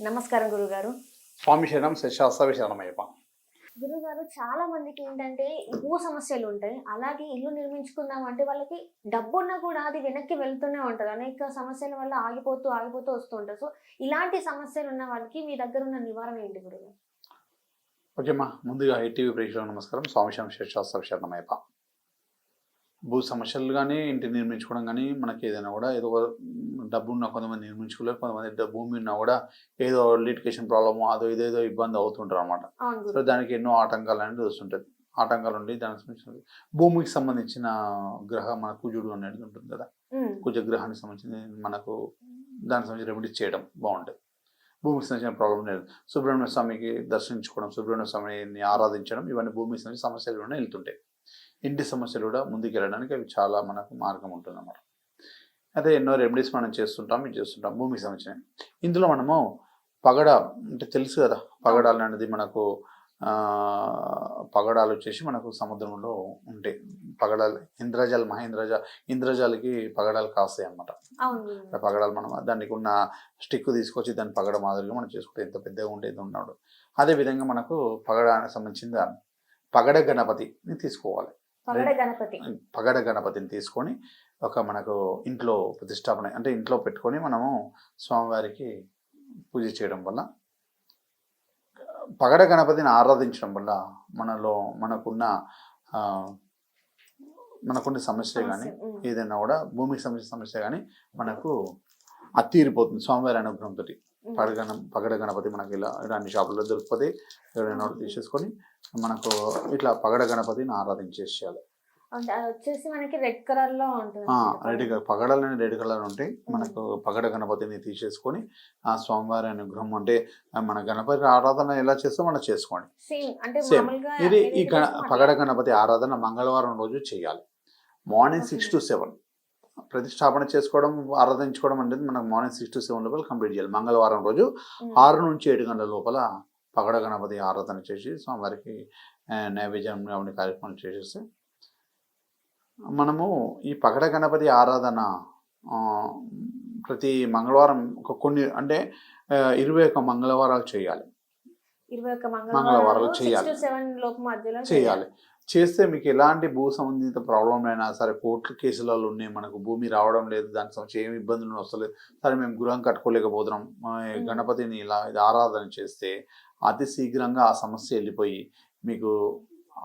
నమస్కారం గురుగారు. స్వామి శరణం శాస్త్రవి శరణమయ్యప్ప. గురుగారు చాలా మందికి ఏంటంటే భూ సమస్యలు ఉంటాయి. అలాగే ఇల్లు నిర్మించుకుందాం అంటే వాళ్ళకి డబ్బు ఉన్నా కూడా అది వెనక్కి వెళ్తూనే ఉంటుంది. అనేక సమస్యల వల్ల ఆగిపోతూ ఆగిపోతూ వస్తూ ఉంటారు సో ఇలాంటి సమస్యలు ఉన్న వాళ్ళకి మీ దగ్గర ఉన్న నివారణ ఏంటి గురుగారు? ఓకేమ్మా ముందుగా ఐటీవీ ప్రేక్షకులకు నమస్కారం. స్వామి శరణం శాస్త్రవి శరణమయ్యప్ప. భూ సమస్యలు కానీ ఇంటి నిర్మించుకోవడం కానీ మనకి ఏదైనా కూడా ఏదో ఒక డబ్బు ఉన్న కొంతమంది నిర్మించుకోలేరు కొంతమంది భూమి ఉన్నా కూడా ఏదో లిటికేషన్ ప్రాబ్లమ్ అదో ఇదేదో ఇబ్బంది అవుతుంటారు అనమాట సో దానికి ఎన్నో ఆటంకాలు అనేది వస్తుంటుంది ఆటంకాలు ఉండి దానికి సంబంధించిన భూమికి సంబంధించిన గ్రహ మన కుజుడు అనేది ఉంటుంది కదా. ఉమ్, కుజగ్రహానికి సంబంధించి మనకు దానికి సంబంధించి రెమెడీస్ చేయడం బాగుంటుంది భూమికి సంబంధించిన ప్రాబ్లం లేదు. సుబ్రహ్మణ్య స్వామికి దర్శించుకోవడం సుబ్రహ్మణ్య స్వామిని ఆరాధించడం ఇవన్నీ భూమికి సంబంధించిన సమస్యలు కూడా వెళ్తుంటాయి. ఇంటి సమస్యలు కూడా ముందుకు వెళ్ళడానికి అవి చాలా మనకు మార్గం ఉంటుంది అన్నమాట అదే ఎన్నో రెమెడీస్ మనం చేస్తుంటాం ఇది చేస్తుంటాం భూమికి సంబంధించిన ఇందులో మనము పగడ అంటే తెలుసు కదా పగడాలు అనేది మనకు పగడాలు వచ్చేసి మనకు సముద్రంలో ఉంటాయి పగడాలు ఇంద్రజాల్ మహేంద్రజాల్ ఇంద్రజాలకి పగడాలు కాస్తాయి గురుగారు. పగడాలు మనం దానికి ఉన్న స్టిక్ తీసుకొచ్చి దాన్ని పగడ మాదిరిగా మనం చేసుకుంటే ఎంత పెద్దగా ఉండేది ఉన్నాడు. అదే విధంగా మనకు పగడానికి సంబంధించిన పగడ గణపతిని తీసుకోవాలి. పగడ గణపతి. పగడ గణపతిని తీసుకొని ఒక మనకు ఇంట్లో ప్రతిష్టాపన అంటే ఇంట్లో పెట్టుకొని మనము స్వామివారికి పూజ చేయడం వల్ల పగడ గణపతిని ఆరాధించడం వల్ల మనలో మనకున్న మనకున్న కానీ సమస్య, ఉమ్, ఏదైనా కూడా భూమికి సంబంధించిన సమస్య కానీ మనకు అత్తీరిపోతుంది స్వామివారి అనుగ్రహంతో. పగడ పగడ గణపతి మనకి ఇలా ఇలా అన్ని షాపుల్లో దొరికిపోతే ఎవరైనా తీసేసుకొని మనకు ఇట్లా పగడ గణపతిని ఆరాధించేసేయాలి. వచ్చేసి మనకి రెడ్ కలర్లో ఉంటుంది రెడ్ పగడలు రెడ్ కలర్ ఉంటాయి మనకు పగడ గణపతిని తీసేసుకొని ఆ స్వామివారి అనుగ్రహం అంటే మన గణపతి ఆరాధన ఎలా చేస్తామో అలా చేసుకోండి. సేమ్ ఇది ఈ గణ పగడ. గణపతి ఆరాధన మంగళవారం రోజు చేయాలి. Morning six to seven. ప్రతిష్టాపన చేసుకోవడం ఆరాధించుకోవడం అనేది మనకు మార్నింగ్ సిక్స్ టు సెవెన్ లోపల కంప్లీట్ చేయాలి. మంగళవారం రోజు ఆరు నుంచి ఏడు గంటల లోపల పగడ గణపతి ఆరాధన చేసి స్వామివారికి నైవేద్యం అవన్నీ కార్యక్రమాలు చేసేస్తే మనము ఈ పగడ గణపతి ఆరాధన ప్రతి మంగళవారం ఒక కొన్ని అంటే ఇరవై ఒక్క మంగళవారాలు చేయాలి. మంగళవారాలు మంగళవారం చేయాలి. చేయాలి. చేస్తే మీకు ఎలాంటి భూ సంబంధిత ప్రాబ్లం అయినా సరే కోర్టు కేసులలో ఉన్నాయి మనకు భూమి రావడం లేదు దానికి సంబంధించి ఏమి ఇబ్బందులు వస్తలేదు సరే మేము గృహం కట్టుకోలేకపోతున్నాం. గణపతిని ఇలా ఇది ఆరాధన చేస్తే అతి శీఘ్రంగా ఆ సమస్య వెళ్ళిపోయి మీకు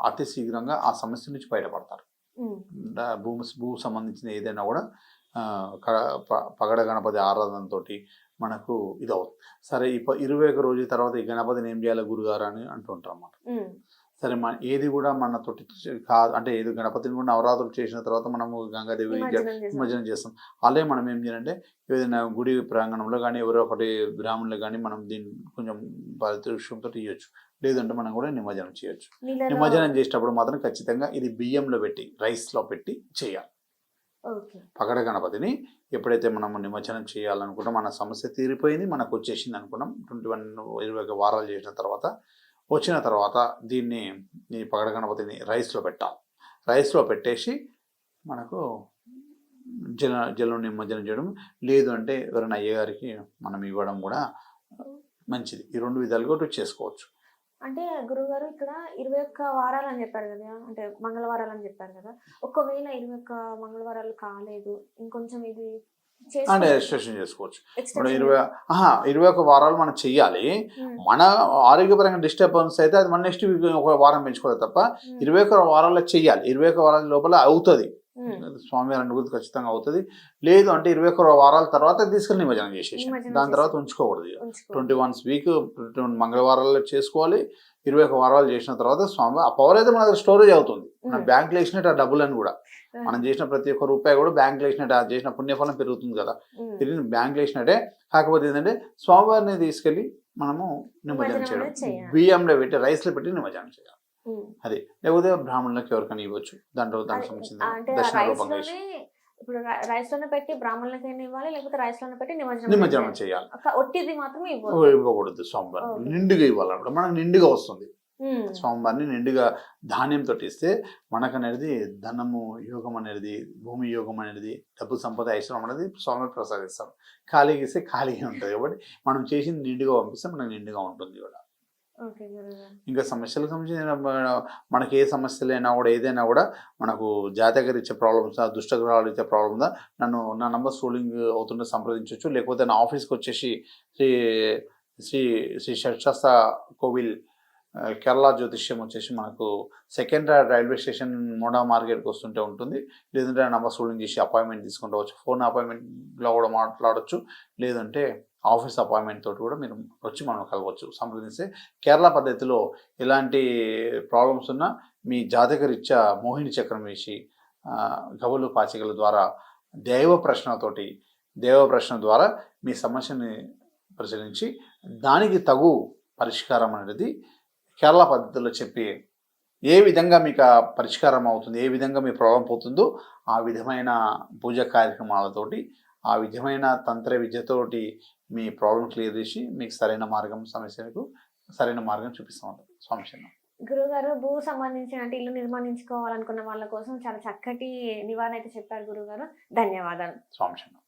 అతి శీఘ్రంగా ఆ సమస్య నుంచి బయటపడతారు. భూమి భూ సంబంధించిన ఏదైనా కూడా పగడ గణపతి ఆరాధనతోటి మనకు ఇది అవుతుంది సరే ఇరవై ఒక రోజు తర్వాత ఈ గణపతిని ఏం చేయాలి గురుగారు అని అంటుంటారు అన్నమాట సరే మన ఏది కూడా మనతోటి కాదు అంటే ఏది గణపతిని కూడా నవరాత్రులు చేసిన తర్వాత మనము గంగాదేవి నిమజ్జనం చేస్తాం. అలాగే మనం ఏం చేయాలంటే ఏదైనా గుడి ప్రాంగణంలో కానీ ఎవరో ఒకటి బ్రాహ్మణులు కానీ మనం దీన్ని కొంచెం దృశ్యంతో ఇవ్వచ్చు లేదంటే మనం కూడా నిమజ్జనం చేయొచ్చు. నిమజ్జనం చేసేటప్పుడు మాత్రం ఖచ్చితంగా ఇది బియ్యంలో పెట్టి రైస్లో పెట్టి చేయాలి. పగడ గణపతిని ఎప్పుడైతే మనం నిమజ్జనం చేయాలనుకుంటాం మన సమస్య తీరిపోయింది మనకు వచ్చేసింది అనుకున్నాం. ట్వంటీ వన్ ఇరవై ఒక వారాలు చేసిన తర్వాత వచ్చిన తర్వాత దీన్ని ఈ పగడ గణపతిని రైస్లో పెట్టాలి. రైస్లో పెట్టేసి మనకు జల జలం నిమజ్జనం చేయడం లేదు అంటే ఎవరైనా అయ్యగారికి మనం ఇవ్వడం కూడా మంచిది. ఈ రెండు విధాలుగా కూడా చేసుకోవచ్చు. అంటే గురుగారు ఇక్కడ ఇరవై ఒక్క వారాలు అని చెప్పారు కదా అంటే మంగళవారాలు అని చెప్పారు కదా. ఒకవేళ ఇరవై ఒక్క మంగళవారాలు కాలేదు ఇంకొంచెం ఇది అంటే రిజిస్ట్రేషన్ చేసుకోవచ్చు. ఇప్పుడు ఇరవై ఇరవై ఒక వారాలు మనం చెయ్యాలి మన ఆరోగ్యపరంగా డిస్టర్బెన్స్ అయితే అది మన నెక్స్ట్ వీక్ ఒక వారం పెంచుకోవాలి తప్ప ఇరవై ఒక వారాల్లో చెయ్యాలి ఇరవై ఒక వారాల లోపల అవుతుంది. స్వామివారి అనుభూతి ఖచ్చితంగా అవుతుంది. లేదు అంటే ఇరవై ఒక వారాల తర్వాత తీసుకెళ్ళి నిమజ్జనం చేసేసి దాని తర్వాత ఉంచుకోకూడదు ఉంచుకో. ట్వంటీ వన్స్ వీక్ మంగళవారాల్లో చేసుకోవాలి. ఇరవై ఒక వారాలు చేసిన తర్వాత స్వామి ఆ పవర్ అయితే మన దగ్గర స్టోరేజ్ అవుతుంది. మన బ్యాంక్లో వేసినట్టు ఆ డబ్బులను కూడా. ఉమ్, మనం చేసిన ప్రతి ఒక్క రూపాయి కూడా బ్యాంక్లో వేసినట్టు. ఆ చేసిన పుణ్యఫలం పెరుగుతుంది కదా. తిరిగి బ్యాంక్లో వేసినట్టే. కాకపోతే ఏంటంటే స్వామివారిని తీసుకెళ్ళి మనము నిమజ్జనం చేయడం. బియ్యంలో పెట్టి రైస్లో పెట్టి నిమజ్జనం చేయాలి. అది. లేకపోతే బ్రాహ్మణులకు ఎవరికైనా ఇవ్వచ్చు. దాంట్లో దానికి సంబంధించిన దర్శన రూపంగా ఇప్పుడు రైస్లోనే పెట్టి బ్రాహ్మణులకైనా ఇవ్వాలి లేకపోతే రైస్లోనే పెట్టి నిమజ్జనం నిమజ్జనం చేయాలి. ఒట్టిది మాత్రమే ఇవ్వాలి ఇవ్వకూడదు స్వామివారు ఓకే. నిండుగా ఇవ్వాలన్నమాట. మనకు నిండుగా వస్తుంది. ఉమ్. స్వామివారిని నిండుగా ధాన్యంతో ఇస్తే మనకు అనేది ధనము యోగం అనేది భూమి యోగం అనేది డబ్బు సంపద ఐశ్వర్యం అనేది స్వామి ప్రసాదిస్తాం. ఖాళీగా ఇస్తే ఖాళీగా ఉంటుంది కాబట్టి మనం చేసింది నిండుగా పంపిస్తే మనకు నిండుగా ఉంటుంది కూడా. ఇంకా సమస్యలకు సంబంధించిన మనకి ఏ సమస్యలైనా కూడా ఏదైనా కూడా మనకు జాతక ఇచ్చే ప్రాబ్లమ్స్ దుష్టగ్రహాలు ఇచ్చే ప్రాబ్లమ్ ఉందా నన్ను నా నంబర్ స్కూలింగ్ అవుతుంటే సంప్రదించవచ్చు లేకపోతే నా ఆఫీస్కి వచ్చేసి శ్రీ శ్రీ శ్రీ షర్షాస్త కోవిల్ కేరళ జ్యోతిష్యం వచ్చేసి మనకు సెకండ్ రైల్వే స్టేషన్ మూడవ మార్కెట్కి వస్తుంటే ఉంటుంది. లేదంటే నంబర్ సోలింగ్ చేసి అపాయింట్మెంట్ తీసుకుంటవచ్చు ఫోన్ అపాయింట్మెంట్లో కూడా మాట్లాడవచ్చు లేదంటే ఆఫీస్ అపాయింట్మెంట్ తోటి కూడా మీరు వచ్చి మనం కలవచ్చు. సంప్రదిస్తే కేరళ పద్ధతిలో ఎలాంటి ప్రాబ్లమ్స్ ఉన్నా మీ జాతకరీత్యా మోహిని చక్రం వేసి ఆ, గవలు పాచికల ద్వారా దైవ ప్రశ్నతోటి దేవ ప్రశ్న ద్వారా మీ సమస్యని పరిశీలించి దానికి తగు పరిష్కారం అనేది కేరళ పద్ధతిలో చెప్పి ఏ విధంగా మీకు ఆ పరిష్కారం అవుతుంది ఏ విధంగా మీ ప్రాబ్లం పోతుందో ఆ విధమైన పూజ కార్యక్రమాలతోటి ఆ విధమైన తంత్ర విద్యతోటి మీ ప్రాబ్లం క్లియర్ చేసి మీకు సరైన మార్గం సమస్యలకు సరైన మార్గం చూపిస్తాం స్వామి. గురుగారు భూ సంబంధించిన అంటే ఇల్లు నిర్మాణించుకోవాలనుకున్న వాళ్ళ కోసం చాలా చక్కటి నివారణ అయితే చెప్పారు గురుగారు ధన్యవాదాలు స్వామి.